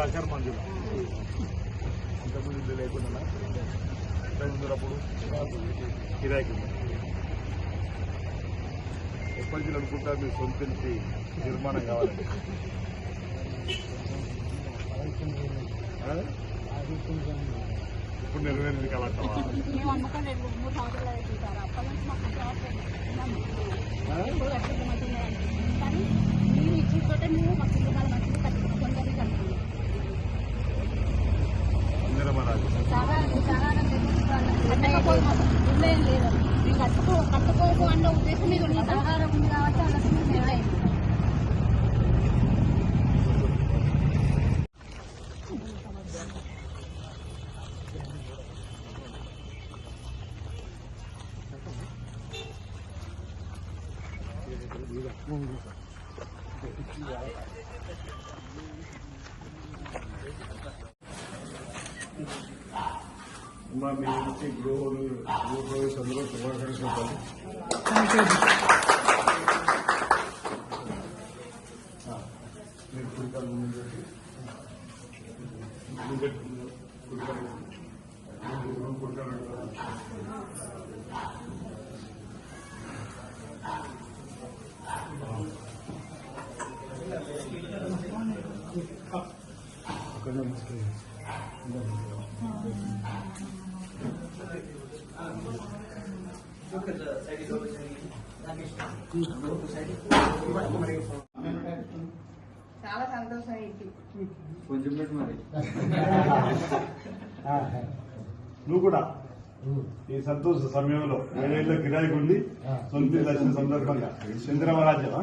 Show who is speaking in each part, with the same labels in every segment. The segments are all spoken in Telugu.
Speaker 1: లక్షల మందిలో ఇంతకుముందు ఇల్లు లేకుండా అప్పుడు కిరాయికి. ఎప్పటి నుంచి అనుకుంటా మీ సొంత ఇంటి నిర్మాణం కావాలని ఆ? ఇప్పుడు నెరవేరింది కావాలంటావా
Speaker 2: మేము అమ్మకం రెండు మూడు సంవత్సరాలు అవుతుంటారు అప్పటి నుంచి మాకు రావట్లేదు ఇప్పుడు కట్టుకుంటే మంచిగా అనిపిస్తుంది కానీ మీరు ఇచ్చిందంటే మేము మాకు ఇల్లు మంచిగా కట్టుకుంటాం తొందరగా కట్టుకుంటాం
Speaker 1: అందరం అనాలి
Speaker 2: చాలా చాలా కట్టకపోతే మాకు ఇల్లు ఏం లేదు మేము కట్టుకో కట్టుకోకు అన్న ఉద్దేశం మీద ఉన్న సహకారం ఉంది కాబట్టి వాళ్ళకి మేము అయింది
Speaker 1: అమ్మా మీ ఇంటి గృహలు గృహప్రవేశంలో శుభాకాంక్షలు
Speaker 2: చాలా సంతోషం
Speaker 3: కొంచెం పెట్టి మరి.
Speaker 1: నువ్వు కూడా? ఈ సంతోష సమయంలో ఏడేళ్ళ కిరాయికి ఉండి సొంత వచ్చిన సందర్భంగా. చంద్రమరాజ్యమా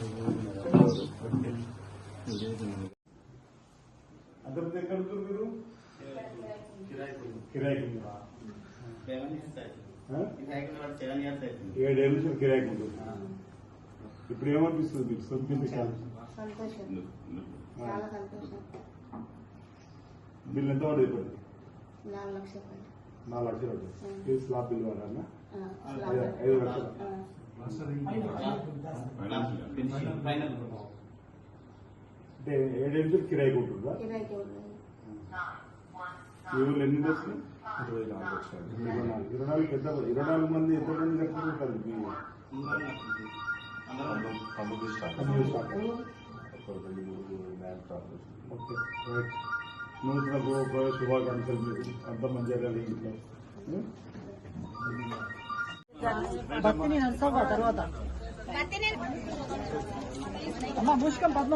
Speaker 1: ఎక్కడ మీరు? ఏడేళ్ళ నుంచి ఇప్పుడు ఏమనిపిస్తుంది మీకు సొంత బిల్లు ఎంత పడదు ఇప్పుడు
Speaker 2: నాలుగు లక్షల
Speaker 1: ఇది స్లాబ్ బిల్.
Speaker 2: ఆ,
Speaker 1: ఐదు లక్షలు. అంటే ఏడేళ్ళ కిరాయికి ఉంటుందా ఊళ్ళో ఎన్ని వస్తుంది
Speaker 4: ఇరవై నాలుగు వచ్చాయి
Speaker 1: ఇరవై నాలుగు. ఇరవై నాలుగు ఎంత ఇరవై నాలుగు మంది ఎంత మంది కట్టుకుంటారు ఓకే రైట్. నూతన శుభాకాంక్షలు. అంత మంచిగా ఉం?
Speaker 5: భక్తి నేను అంతా తర్వాత. అమ్మ భూషికం పద్మ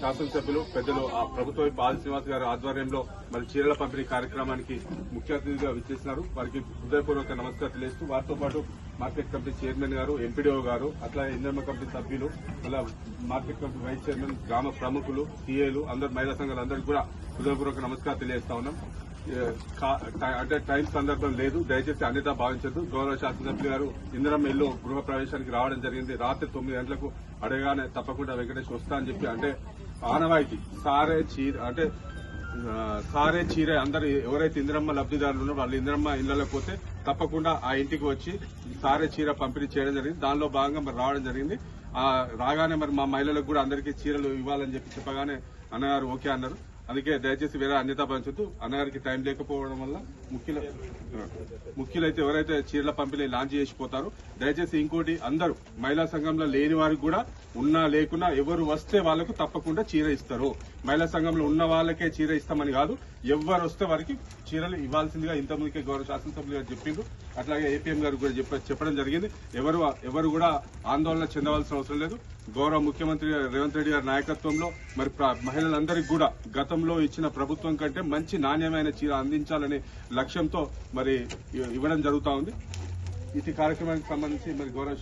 Speaker 6: శాసనసభ్యులు పెద్దలు ఆ ప్రభుత్వ బాల శ్రీనివాస్ గారి ఆధ్వర్యంలో మరి చీరల పంపిణీ కార్యక్రమానికి ముఖ్య అతిథిగా విచ్చేసినారు. వారికి హృదయపూర్వక నమస్కారం తెలియజేస్తూ వారితో పాటు మార్కెట్ కమిటీ చైర్మన్ గారు ఎంపీడీఓ గారు అట్లా ఇంధన కమిటీ సభ్యులు అలా మార్కెట్ కమిటీ వైస్ చైర్మన్ గ్రామ ప్రముఖులు సీఏలు అందరు మహిళా సంఘాలు అందరికీ కూడా హృదయపూర్వక నమస్కారం తెలియజేస్తా ఉన్నాం. అంటే టైం సందర్భం లేదు. దయచేసి అన్నితా భావించదు గౌరవ శాసనసభ్యులు గారు ఇందిరం ఇల్లు గృహ ప్రవేశానికి రావడం జరిగింది. రాత్రి తొమ్మిది గంటలకు అడగానే తప్పకుండా వెంకటేష్ వస్తా అని చెప్పి అంటే ఆనవాయితీ. సారే చీర అంటే కారే చీర చీరే అందరు ఎవరైతే ఇందిరమ్మ లబ్ధిదారులు ఉన్నారో వాళ్ళు ఇందిరమ్మ ఇళ్ళలో పోతే తప్పకుండా ఆ ఇంటికి వచ్చి సారే చీర పంపిణీ చేయడం జరిగింది. దానిలో భాగంగా మరి రావడం జరిగింది. ఆ రాగానే మరి మా మహిళలకు కూడా అందరికీ చీరలు ఇవ్వాలని చెప్పి చెప్పగానే అన్నగారు ఓకే అన్నారు. అందుకే దయచేసి వేరే అన్యత పంచొద్దు అన్నగారికి టైం లేకపోవడం వల్ల ముఖ్యులు ముఖ్యులైతే ఎవరైతే చీరల పంపిణీ లాంచ్ చేసిపోతారో దయచేసి ఇంకోటి అందరూ మహిళా సంఘంలో లేని వారికి కూడా ఉన్నా లేకున్నా ఎవరు వస్తే వాళ్ళకు తప్పకుండా చీర ఇస్తారు. మహిళా సంఘంలో ఉన్న వాళ్ళకే చీర ఇస్తామని కాదు ఎవరు వస్తే వారికి చీరలు ఇవ్వాల్సిందిగా ఇంతమందికి గౌరవ శాసనసభ్యులు గారు చెప్పిండ్రు. అట్లాగే ఏపీఎం గారు కూడా చెప్ప- చెప్పడం జరిగింది. ఎవరు ఎవరు కూడా ఆందోళన చెందవలసిన అవసరం లేదు. గౌరవ ముఖ్యమంత్రి రేవంత్ రెడ్డి గారి నాయకత్వంలో మరి మహిళలందరికీ కూడా గతంలో ఇచ్చిన ప్రభుత్వం కంటే మంచి నాణ్యమైన చీర అందించాలనే లక్ష్యంతో మరి ఇవ్వడం జరుగుతూ ఉంది. ఇది కార్యక్రమానికి సంబంధించి మరి గౌరవ